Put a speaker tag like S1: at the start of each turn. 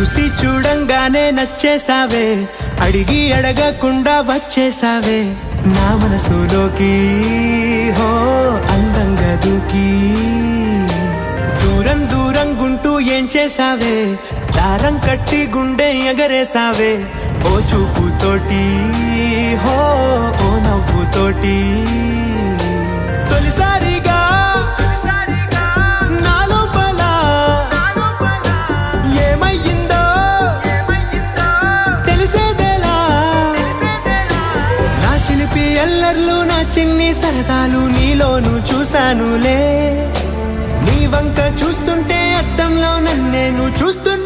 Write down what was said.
S1: చూసి చూడంగానే నచ్చేసావే అడిగి అడగకుండా వచ్చేసావే నా మనసులోకి హో అందంగా దూకి. దూరం దూరం గుంటూ ఏం చేసావే దారం కట్టి గుండె ఎగరేసావే ఓ చూపుతోటి హో చిలిపి ఎల్లర్లు నా చిన్ని సరదాలు నీలోను చూశానులే. నీ వంక చూస్తుంటే అద్దంలో నన్నేను చూస్తు